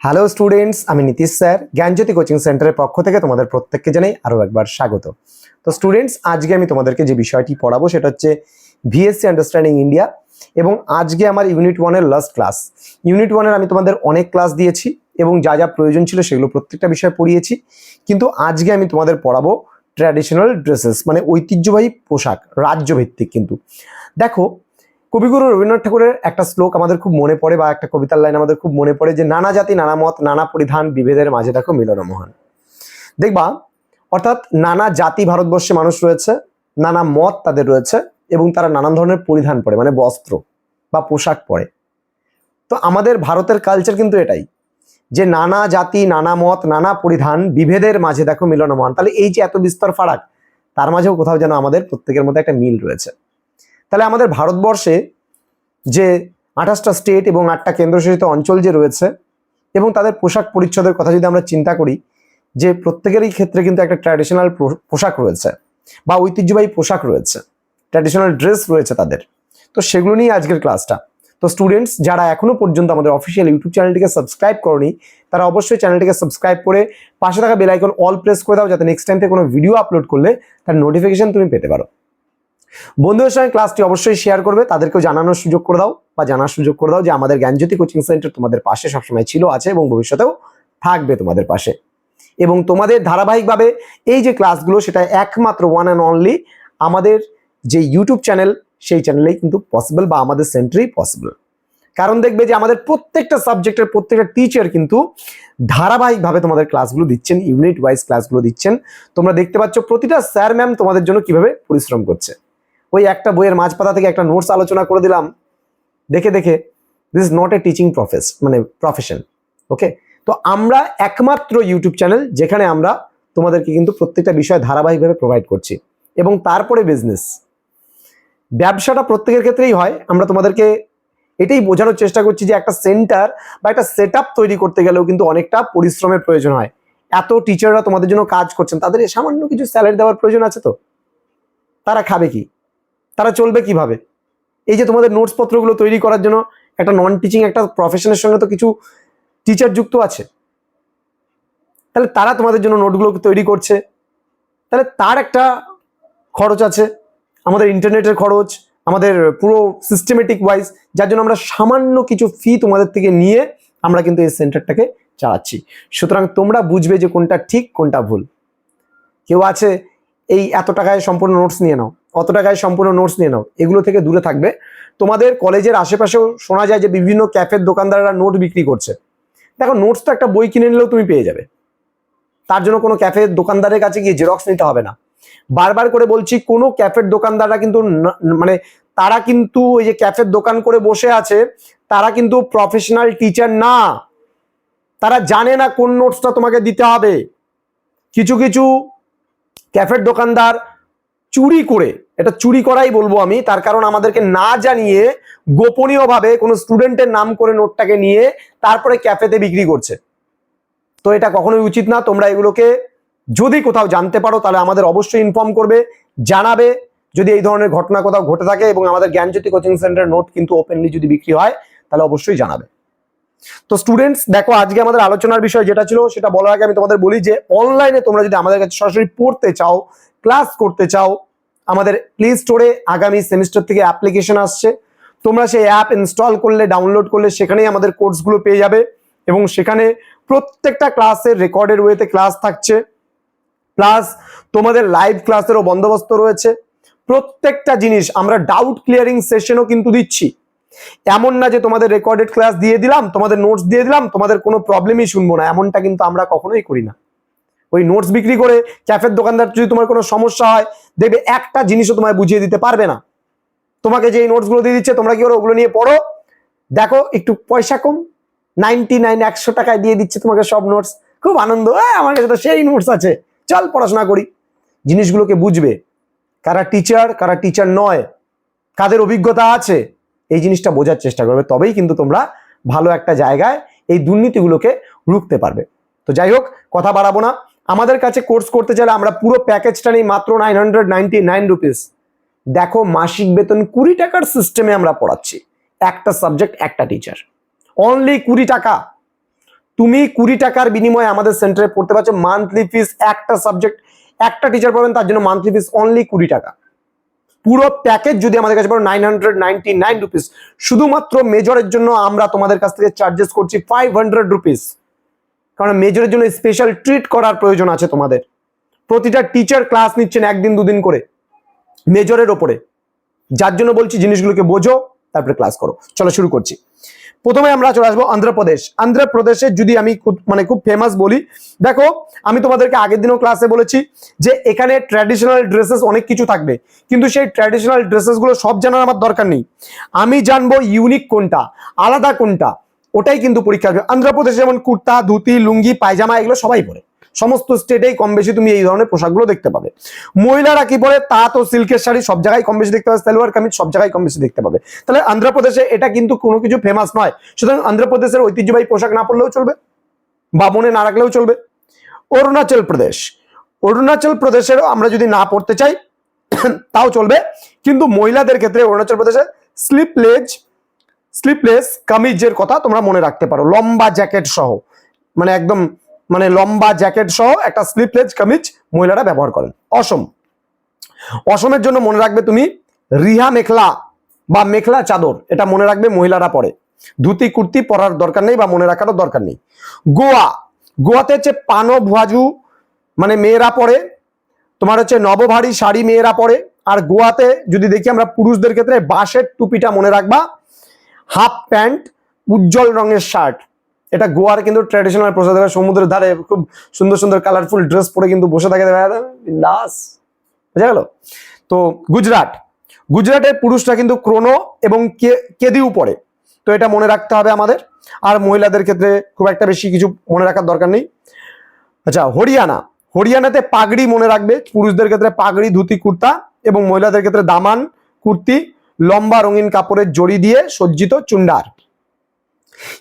Hello students আমি Nitish sir, জ্ঞানজ্যোতি coaching সেন্টারের পক্ষ থেকে তোমাদের প্রত্যেককে জানাই আরও একবার স্বাগত। তো স্টুডেন্টস আজকে আমি তোমাদেরকে যে বিষয়টি পড়াবো সেটা হচ্ছে ভিএসসি আন্ডারস্ট্যান্ডিং ইন্ডিয়া এবং আজকে আমার ইউনিট ওয়ানের লাস্ট ক্লাস ইউনিট ওয়ানের আমি তোমাদের অনেক ক্লাস দিয়েছি এবং যা যা প্রয়োজন ছিল সেগুলো প্রত্যেকটা বিষয় পড়িয়েছি। কিন্তু আজকে আমি তোমাদের পড়াবো ট্র্যাডিশনাল ড্রেসেস মানে ঐতিহ্যবাহী পোশাক, রাজ্যভিত্তিক কিন্তু। দেখো কবিগুরু রবীন্দ্রনাথ ঠাকুরের একটা শ্লোক আমাদের খুব মনে পড়ে বা একটা কবিতার লাইন আমাদের খুব মনে পড়ে যে, নানা জাতি, নানা মত, নানা পরিধান, বিভেদের মাঝে দেখো মিলন মহান দেখবা, অর্থাৎ নানা জাতি ভারতবর্ষে মানুষ রয়েছে, নানা মত তাদের রয়েছে এবং তারা নানান ধরনের পরিধান পরে মানে বস্ত্র বা পোশাক পরে। তো আমাদের ভারতের কালচার কিন্তু এটাই যে, নানা জাতি, নানা মত, নানা পরিধান, বিভেদের মাঝে দেখো মিলন মহান তাহলে এই যে এত বিস্তর ফারাক, তার মাঝেও কোথাও যেন আমাদের প্রত্যেকের মধ্যে একটা মিল রয়েছে। তাহলে আমাদের ভারতবর্ষে যে আঠাশটা স্টেট এবং আটটা কেন্দ্রশাসিত অঞ্চল যে রয়েছে এবং তাদের পোশাক পরিচ্ছদের কথা যদি আমরা চিন্তা করি, যে প্রত্যেকেরই ক্ষেত্রে কিন্তু একটা ট্র্যাডিশনাল পোশাক রয়েছে বা ঐতিহ্যবাহী পোশাক রয়েছে ট্র্যাডিশনাল ড্রেস রয়েছে তাদের। তো সেগুলো নিয়ে আজকের ক্লাসটা তো স্টুডেন্টস যারা এখনও পর্যন্ত আমাদের অফিসিয়াল ইউটিউব চ্যানেলটিকে সাবস্ক্রাইব করনি, তারা অবশ্যই চ্যানেলটিকে সাবস্ক্রাইব করে পাশে থাকা বেল আইকন অল প্রেস করে দাও, যাতে নেক্সট টাইম থেকে কোনো ভিডিও আপলোড করলে তার নোটিফিকেশন তুমি পেতে পারো। বন্ধুদের সঙ্গে ক্লাসটি অবশ্যই শেয়ার করবে, তাদেরকেও জানানোর সুযোগ করে দাও বা জানার সুযোগ করে দাও যে আমাদের জ্ঞানজ্যোতি কোচিং সেন্টার তোমাদের পাশে সবসময় ছিল, আছে এবং ভবিষ্যতেও থাকবে তোমাদের পাশে। এবং তোমাদের ধারাবাহিকভাবে এই যে ক্লাসগুলো সেটা একমাত্র ওয়ান অ্যান্ড অনলি আমাদের যে ইউটিউব চ্যানেল সেই চ্যানেলেই কিন্তু পসিবল বা আমাদের সেন্টারেই পসিবল কারণ দেখবে যে আমাদের প্রত্যেকটা সাবজেক্টের প্রত্যেকটা টিচার কিন্তু ধারাবাহিকভাবে তোমাদের ক্লাসগুলো দিচ্ছেন ইউনিট ওয়াইজ ক্লাসগুলো দিচ্ছেন। তোমরা দেখতে পাচ্ছ প্রতিটা স্যার ম্যাম তোমাদের জন্য কীভাবে পরিশ্রম করছে। ওই একটা বইয়ের মাঝপাতা থেকে একটা নোটস আলোচনা করে দিলাম। দেখে দেখে this is not a teaching profess মানে প্রফেশন ওকে তো আমরা একমাত্র ইউটিউব চ্যানেল যেখানে আমরা তোমাদেরকে কিন্তু প্রত্যেকটা বিষয় ধারাবাহিকভাবে প্রোভাইড করছি এবং তারপরে বিজনেস ব্যবসাটা প্রত্যেকের ক্ষেত্রেই হয়। আমরা তোমাদেরকে এটাই বোঝানোর চেষ্টা করছি যে একটা সেন্টার বা একটা সেট তৈরি করতে গেলেও কিন্তু অনেকটা পরিশ্রমের প্রয়োজন হয়। এত টিচাররা তোমাদের জন্য কাজ করছেন, তাদের সামান্য কিছু স্যালারি দেওয়ার প্রয়োজন আছে তো? তারা খাবে কি? তারা চলবে কীভাবে? এই যে তোমাদের নোটস পত্রগুলো তৈরি করার জন্য একটা নন টিচিং একটা প্রফেশনের সঙ্গে তো কিছু টিচার যুক্ত আছে। তাহলে তারা তোমাদের জন্য নোটগুলো তৈরি করছে। তাহলে তার একটা খরচ আছে, আমাদের ইন্টারনেটের খরচ, আমাদের পুরো সিস্টেমেটিক ওয়াইজ যার জন্য আমরা সামান্য কিছু ফি তোমাদের থেকে নিয়ে আমরা কিন্তু এই সেন্টারটাকে চালাচ্ছি। সুতরাং তোমরা বুঝবে যে কোনটা ঠিক, কোনটা ভুল। কেউ আছে, এই এত টাকায় সম্পূর্ণ নোটস নিয়ে নাও। অত টাকায় সম্পূর্ণ নোটস নিয়ে নাও। এগুলো থেকে দূরে থাকবে। তোমাদের কলেজের আশেপাশেও শোনা যায় যে বিভিন্ন ক্যাফের দোকানদাররা নোট বিক্রি করছে। দেখো নোটস তো একটা বই কিনে নিলেও তুমি পেয়ে যাবে। তার জন্য কোনো ক্যাফের দোকানদারের কাছে গিয়ে জেরক্স নিতে হবে না। বারবার করে বলছি, কোনো ক্যাফের দোকানদাররা কিন্তু মানে তারা কিন্তু ওই যে ক্যাফের দোকান করে বসে আছে, তারা কিন্তু প্রফেশনাল টিচার না। তারা জানে না কোন নোটসটা তোমাকে দিতে হবে। কিছু কিছু ক্যাফের দোকানদার চুরি করে, এটা চুরি করাই বলব আমি, তার কারণ আমাদেরকে না জানিয়ে গোপনীয়ভাবে কোনো স্টুডেন্টের নাম করে নোটটাকে নিয়ে তারপরে ক্যাফেতে বিক্রি করছে। তো এটা কখনোই উচিত না, তোমরা এগুলোকে যদি কোথাও জানতে পারো, তাহলে আমাদের অবশ্যই ইনফর্ম করবে, জানাবে। যদি এই ধরনের ঘটনা কোথাও ঘটে থাকে এবং আমাদের জ্ঞানজ্যোতি কোচিং সেন্টারের নোট কিন্তু ওপেনলি যদি বিক্রি হয়, তাহলে অবশ্যই জানাবে। তো স্টুডেন্টস দেখো, আজকে আমাদের আলোচনার বিষয় যেটা ছিল, সেটা বলার আগে আমি তোমাদের বলি যে অনলাইনে তোমরা যদি আমাদের কাছে সরাসরি পড়তে চাও ক্লাস করতে চাও আমাদের প্লে স্টোরে আগামী সেমিস্টার থেকে অ্যাপ্লিকেশন আসছে। তোমরা সেই অ্যাপ ইনস্টল করলে ডাউনলোড করলে সেখানেই আমাদের কোর্সগুলো পেয়ে যাবে এবং সেখানে প্রত্যেকটা ক্লাসের রেকর্ডের ওয়েতে ক্লাস থাকছে। প্লাস তোমাদের লাইভ ক্লাসেরও বন্দোবস্ত রয়েছে। প্রত্যেকটা জিনিস আমরা ডাউট ক্লিয়ারিং সেশনও কিন্তু দিচ্ছি। এমন না যে তোমাদের রেকর্ডেড ক্লাস দিয়ে দিলাম, তোমাদের নোটস দিয়ে দিলাম, তোমাদের কোনো প্রবলেমই শুনব না। এমনটা কিন্তু আমরা কখনোই করি না। ওই নোটস বিক্রি করে ক্যাফের দোকানদার যদি তোমার কোনো সমস্যা হয় দেখবে একটা জিনিসও তোমায় বুঝিয়ে দিতে পারবে না। তোমাকে যে নোটসগুলো দিয়ে দিচ্ছে তোমরা কি করো ওগুলো নিয়ে পড়ো? দেখো একটু পয়সা কম নাইনটি নাইন একশো টাকায় দিয়ে দিচ্ছে তোমাকে সব নোটস খুব আনন্দ "এই, আমার কাছে তো সেই নোটস আছে। চল পড়াশোনা করি। জিনিসগুলোকে বুঝবে। কারা টিচার কারা টিচার নয় কাদের অভিজ্ঞতা আছে এই জিনিসটা বোঝার চেষ্টা করবে। তবেই কিন্তু তোমরা ভালো একটা জায়গায় এই দুর্নীতিগুলোকে রুখতে পারবে। তো যাই হোক কথা বাড়াবো না। আমাদের কাছে কোর্স করতে চাইলে আমরা পুরো প্যাকেজটা নিই মাত্র nine hundred ninety nine rupees দেখো মাসিক বেতন কুড়ি টাকার সিস্টেমে আমরা পড়াচ্ছি। একটা সাবজেক্ট একটা টিচার অনলি কুড়ি টাকা। তুমি কুড়ি টাকার বিনিময়ে আমাদের সেন্টারে পড়তে পারছ। মান্থলি ফিস একটা সাবজেক্ট একটা টিচার পাবেন, তার জন্য মান্থলি ফিস অনলি কুড়ি টাকা। পুরো প্যাকেজ যদি আমাদের কাছে পারো nine hundred ninety nine rupees শুধুমাত্র মেজরের জন্য আমরা তোমাদের কাছ থেকে চার্জেস করছি ফাইভ হান্ড্রেড রুপিস কারণ মেজরের জন্য স্পেশাল ট্রিট করার প্রয়োজন আছে তোমাদের। প্রতিটা টিচার ক্লাস নিচ্ছেন একদিন, দুদিন করে, মেজরের ওপরে। যার জন্য বলছি জিনিসগুলোকে বোঝো, তারপরে ক্লাস করো। চলো শুরু করছি। প্রথমে আমরা চলে আসব অন্ধ্রপ্রদেশ। অন্ধ্রপ্রদেশে যদি আমি মানে খুব ফেমাস বলি, দেখো, আমি তোমাদেরকে আগের দিনও ক্লাসে বলেছি যে এখানে ট্র্যাডিশনাল ড্রেসেস অনেক কিছু থাকবে। কিন্তু সেই ট্র্যাডিশনাল ড্রেসেসগুলো সব জানার আমার দরকার নেই। আমি জানব ইউনিক কোনটা, আলাদা কোনটা ওটাই কিন্তু পরীক্ষা আসবে অন্ধ্রপ্রদেশে যেমন কুর্তা, ধুতি, লুঙ্গি, পায়জামা, এগুলো সবাই পরে। সমস্ত স্টেটেই কম বেশি তুমি এই ধরনের পোশাকগুলো দেখতে পাবে। মহিলারা কি পরে? তাঁত ও সিল্কের শাড়ি সব জায়গায় কম বেশি দেখতে পাবে, সালোয়ার কামিজ সব জায়গায় কম বেশি দেখতে পাবে। তাহলে অন্ধ্রপ্রদেশে এটা কিন্তু কোনো কিছু ফেমাস নয়। সুতরাং অন্ধ্রপ্রদেশের ঐতিহ্যবাহী পোশাক না পরলেও চলবে বা মনে না রাখলেও চলবে। অরুণাচল প্রদেশ। অরুণাচল প্রদেশেরও আমরা যদি না পড়তে চাই, তাও চলবে। কিন্তু মহিলাদের ক্ষেত্রে অরুণাচল প্রদেশে স্লিপলেজ স্লিপলেস কামিজের কথা তোমরা মনে রাখতে পারো। লম্বা জ্যাকেট সহ। মানে একদম মানে লম্বা জ্যাকেট সহ একটা স্লিপলেস কামিজ মহিলারা ব্যবহার করেন। অসম। অসমের জন্য মনে রাখবে তুমি রিহা মেখলা বা মেখলা চাদর। এটা মনে রাখবে মহিলারা পরে। ধুতি, কুর্তি পরার দরকার নেই বা মনে রাখারও দরকার নেই। গোয়া। গোয়াতে হচ্ছে পানো ভুয়াজু মানে মেয়েরা পরে। তোমার হচ্ছে নবভারী শাড়ি মেয়েরা পরে। আর গোয়াতে যদি দেখি আমরা পুরুষদের ক্ষেত্রে বাঁশের টুপিটা মনে রাখবা হাফ প্যান্ট, উজ্জ্বল রঙের শার্ট। এটা গোয়ার কিন্তু ট্র্যাডিশনাল পোশাক সমুদ্রের ধারে খুব সুন্দর সুন্দর কালারফুল ড্রেস পরে কিন্তু বসে থাকে বিন্দাস। বুঝা গেল? তো গুজরাট। গুজরাটের পুরুষরা কিন্তু ক্রোনো এবং কে- কেদিউ পরে। তো এটা মনে রাখতে হবে আমাদের। আর মহিলাদের ক্ষেত্রে খুব একটা বেশি কিছু মনে রাখার দরকার নেই। আচ্ছা হরিয়ানা। হরিয়ানাতে পাগড়ি মনে রাখবে। পুরুষদের ক্ষেত্রে পাগড়ি, ধুতি, কুর্তা এবং মহিলাদের ক্ষেত্রে দামান, কুর্তি। লম্বা রঙিন কাপড়ের জড়ি দিয়ে সজ্জিত চুন্ডার।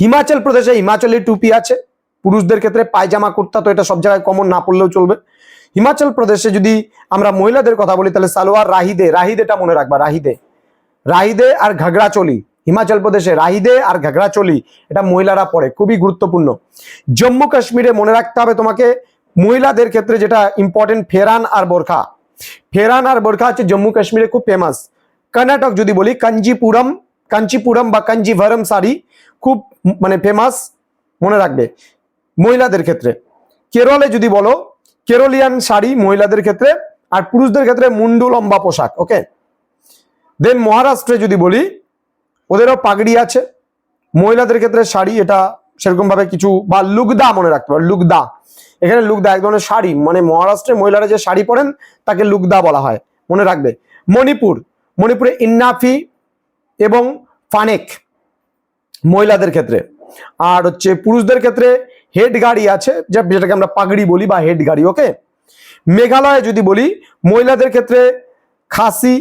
হিমাচল প্রদেশে হিমাচলি টুপি আছে। পুরুষদের ক্ষেত্রে পায়জামা, কুর্তা তো এটা সব জায়গায় কমন না পড়লেও চলবে। হিমাচল প্রদেশে যদি আমরা মহিলাদের কথা বলি, তাহলে সালোয়ার রাহিদে, রাহিদেটা মনে রাখবা, রাহিদে। রাহিদে আর ঘাগড়া চলি হিমাচল প্রদেশে রাহিদে আর ঘাগড়া চলি এটা মহিলারা পরে, খুবই গুরুত্বপূর্ণ। জম্মু কাশ্মীরে মনে রাখতে হবে তোমাকে, মহিলাদের ক্ষেত্রে যেটা ইম্পর্টেন্ট ফেরান আর বোরখা। ফেরান আর বোরখা হচ্ছে জম্মু কাশ্মীরে খুব ফেমাস কর্ণাটক যদি বলি কাঞ্জিপুরম কাঞ্চিপুরম বা কাঞ্জিভরম শাড়ি খুব মানে ফেমাস মনে রাখবে মহিলাদের ক্ষেত্রে কেরলে যদি বলো কেরলিয়ান শাড়ি মহিলাদের ক্ষেত্রে আর পুরুষদের ক্ষেত্রে মুন্ডু লম্বা পোশাক ওকে দেন মহারাষ্ট্রে যদি বলি ওদেরও পাগড়ি আছে মহিলাদের ক্ষেত্রে শাড়ি এটা সেরকম ভাবে কিছু বা লুগদা মনে রাখতে পারো লুগদা এখানে লুগদা এক ধরনের শাড়ি মানে মহারাষ্ট্রে মহিলারা যে শাড়ি পরেন, তাকে লুগদা বলা হয়, মনে রাখবে। মণিপুর মণিপুরে ইন্নাফি এবং ফানেক মহিলাদের ক্ষেত্রে। আর হচ্ছে পুরুষদের ক্ষেত্রে হেড গাড়ি আছে যেটাকে আমরা পাগড়ি বলি বা হেড গাড়ি, ওকে? মেঘালয়ে যদি বলি, মহিলাদের ক্ষেত্রে খাসি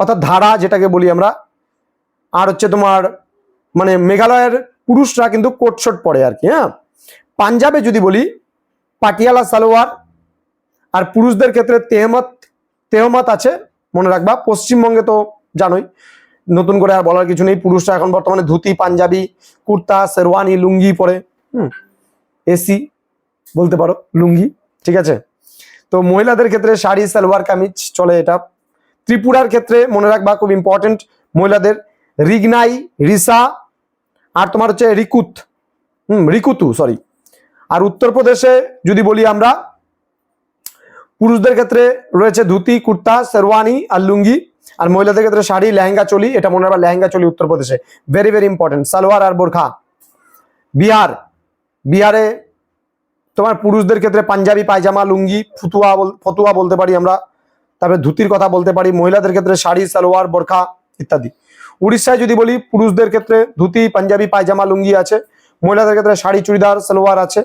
অর্থাৎ ধারা যেটাকে বলি আমরা, আর হচ্ছে তোমার মানে মেঘালয়ের পুরুষরা কিন্তু কোট শর্ট পরে আর কি হ্যাঁ? পাঞ্জাবে যদি বলি, পাটিয়ালা সালোয়ার, আর পুরুষদের ক্ষেত্রে তেহমত তেহমত আছে মনে রাখবা, পশ্চিমবঙ্গে তো জানোই, নতুন করে আর বলার কিছু নেই। পুরুষরা এখন বর্তমানে ধুতি, পাঞ্জাবি, কুর্তা, শেরওয়ানি, লুঙ্গি পরে, হুম, এসি বলতে পারো, লুঙ্গি, ঠিক আছে? তো মহিলাদের ক্ষেত্রে শাড়ি, সালোয়ার, কামিজ চলে এটা। ত্রিপুরার ক্ষেত্রে মনে রাখবা খুব ইম্পর্টেন্ট মহিলাদের, রিগনাই, রিসা, আর তোমার হচ্ছে রিকুত, হুম, রিকুতু সরি আর উত্তরপ্রদেশে যদি বলি আমরা পুরুষদের ক্ষেত্রে রয়েছে ধুতি, কুর্তা, শেরওয়ানি, আর লুঙ্গি। আর মহিলাদের ক্ষেত্রে শাড়ি, লেহেঙ্গা, চলি। এটা মনে রাখবা, লেহেঙ্গা, চলি উত্তরপ্রদেশে। ভেরি ভেরি ইম্পর্টেন্ট সালোয়ার আর বোরখা। বিহার। বিহারে তোমার পুরুষদের ক্ষেত্রে পাঞ্জাবি, পায়জামা, লুঙ্গি, ফুতুয়া ফতুয়া বলতে পারি আমরা। তারপরে ধুতির কথা বলতে পারি। মহিলাদের ক্ষেত্রে শাড়ি, সালোয়ার, বোরখা ইত্যাদি। উড়িষ্যায় যদি বলি, পুরুষদের ক্ষেত্রে ধুতি, পাঞ্জাবি, পায়জামা, লুঙ্গি আছে। মহিলাদের ক্ষেত্রে শাড়ি, চুড়িদার, সালোয়ার আছে।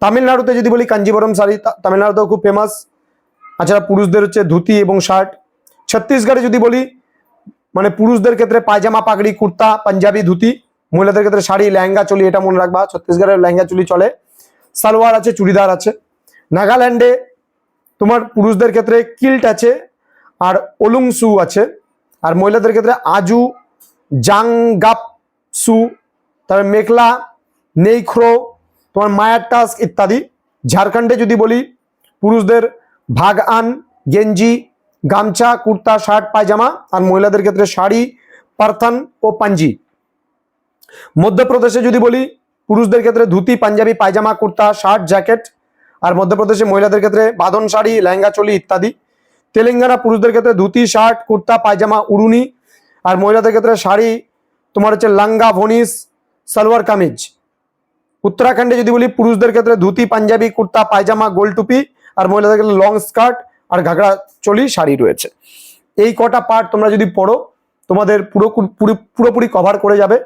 তামিলনাড়ুতে যদি বলি, কাঞ্জিবরম শাড়ি। তামিলনাড়ুতেও খুব ফেমাস তাছাড়া পুরুষদের হচ্ছে ধুতি এবং শার্ট, ছত্তিশগড়ে যদি বলি মানে পুরুষদের ক্ষেত্রে পায়জামা, পাগড়ি, কুর্তা, পাঞ্জাবি, ধুতি, মহিলাদের ক্ষেত্রে শাড়ি, লেহেঙ্গা চলি, এটা মনে রাখবা ছত্তিশগড়ের লেহেঙ্গা চুলি চলে। সালোয়ার আছে, চুড়িদার আছে। নাগাল্যান্ডে তোমার পুরুষদের ক্ষেত্রে কিল্ট আছে আর ওলুং সু আছে। আর মহিলাদের ক্ষেত্রে আজু জাংগাপ সু তারপরে মেখলা, নেইখ্রো, তোমার মায়ার টাস্ক ইত্যাদি। ঝাড়খণ্ডে যদি বলি, পুরুষদের ভাগ আন, গেঞ্জি, গামছা, কুর্তা, শার্ট, পায়জামা, আর মহিলাদের ক্ষেত্রে শাড়ি, পারথান ও পাঞ্জি। মধ্যপ্রদেশে যদি বলি, পুরুষদের ক্ষেত্রে ধুতি, পাঞ্জাবি, পায়জামা, কুর্তা, শার্ট, জ্যাকেট, আর মধ্যপ্রদেশে মহিলাদের ক্ষেত্রে বাঁধন শাড়ি, লেহেঙ্গা, চলি ইত্যাদি। তেলেঙ্গানা পুরুষদের ক্ষেত্রে ধুতি, শার্ট, কুর্তা, পায়জামা, উড়ুনি, আর মহিলাদের ক্ষেত্রে শাড়ি, তোমার হচ্ছে লাঙ্গা, ভনিস, সালোয়ার কামিজ। উত্তরাখণ্ডে যদি বলি, পুরুষদের ক্ষেত্রে ধুতি, পাঞ্জাবি, কুর্তা, পায়জামা গোল টুপি আর মহিলাদের ক্ষেত্রে লং স্কার্ট আর ঘাগড়া চলি শাড়ি রয়েছে। এই কটা পার্ট তোমরা যদি পড়ো, তোমাদের পুরো পুরো- পুরোপুরি কভার করে যাবে।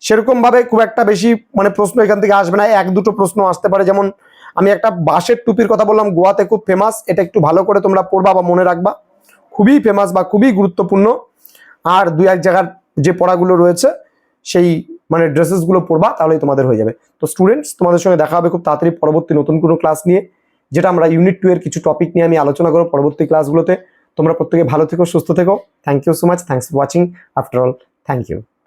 সেরকম ভাবে খুব একটা বেশি মানে প্রশ্ন এখান থেকে আসবে না, এক দুটো প্রশ্ন আসতে পারে। যেমন আমি একটা বাঁশের টুপির কথা বললাম, গোয়াতে খুব ফেমাস এটা একটু ভালো করে তোমরা পড়বা বা মনে রাখবা। খুবই ফেমাস বা খুবই গুরুত্বপূর্ণ। আর দুই এক জায়গার যে পড়াগুলো রয়েছে, সেই মানে ড্রেসেসগুলো পড়বা, তাহলেই তোমাদের হয়ে যাবে। তো স্টুডেন্টস তোমাদের সঙ্গে দেখা হবে খুব তাড়াতাড়ি পরবর্তী নতুন কোনো ক্লাস নিয়ে। যেটা আমরা ইউনিট টু এর কিছু টপিক নিয়ে আমি আলোচনা করব পরবর্তী ক্লাসগুলোতে তোমরা প্রত্যেকে ভালো থেকো, সুস্থ থেকো। Thank you so much thanks for watching after all thank you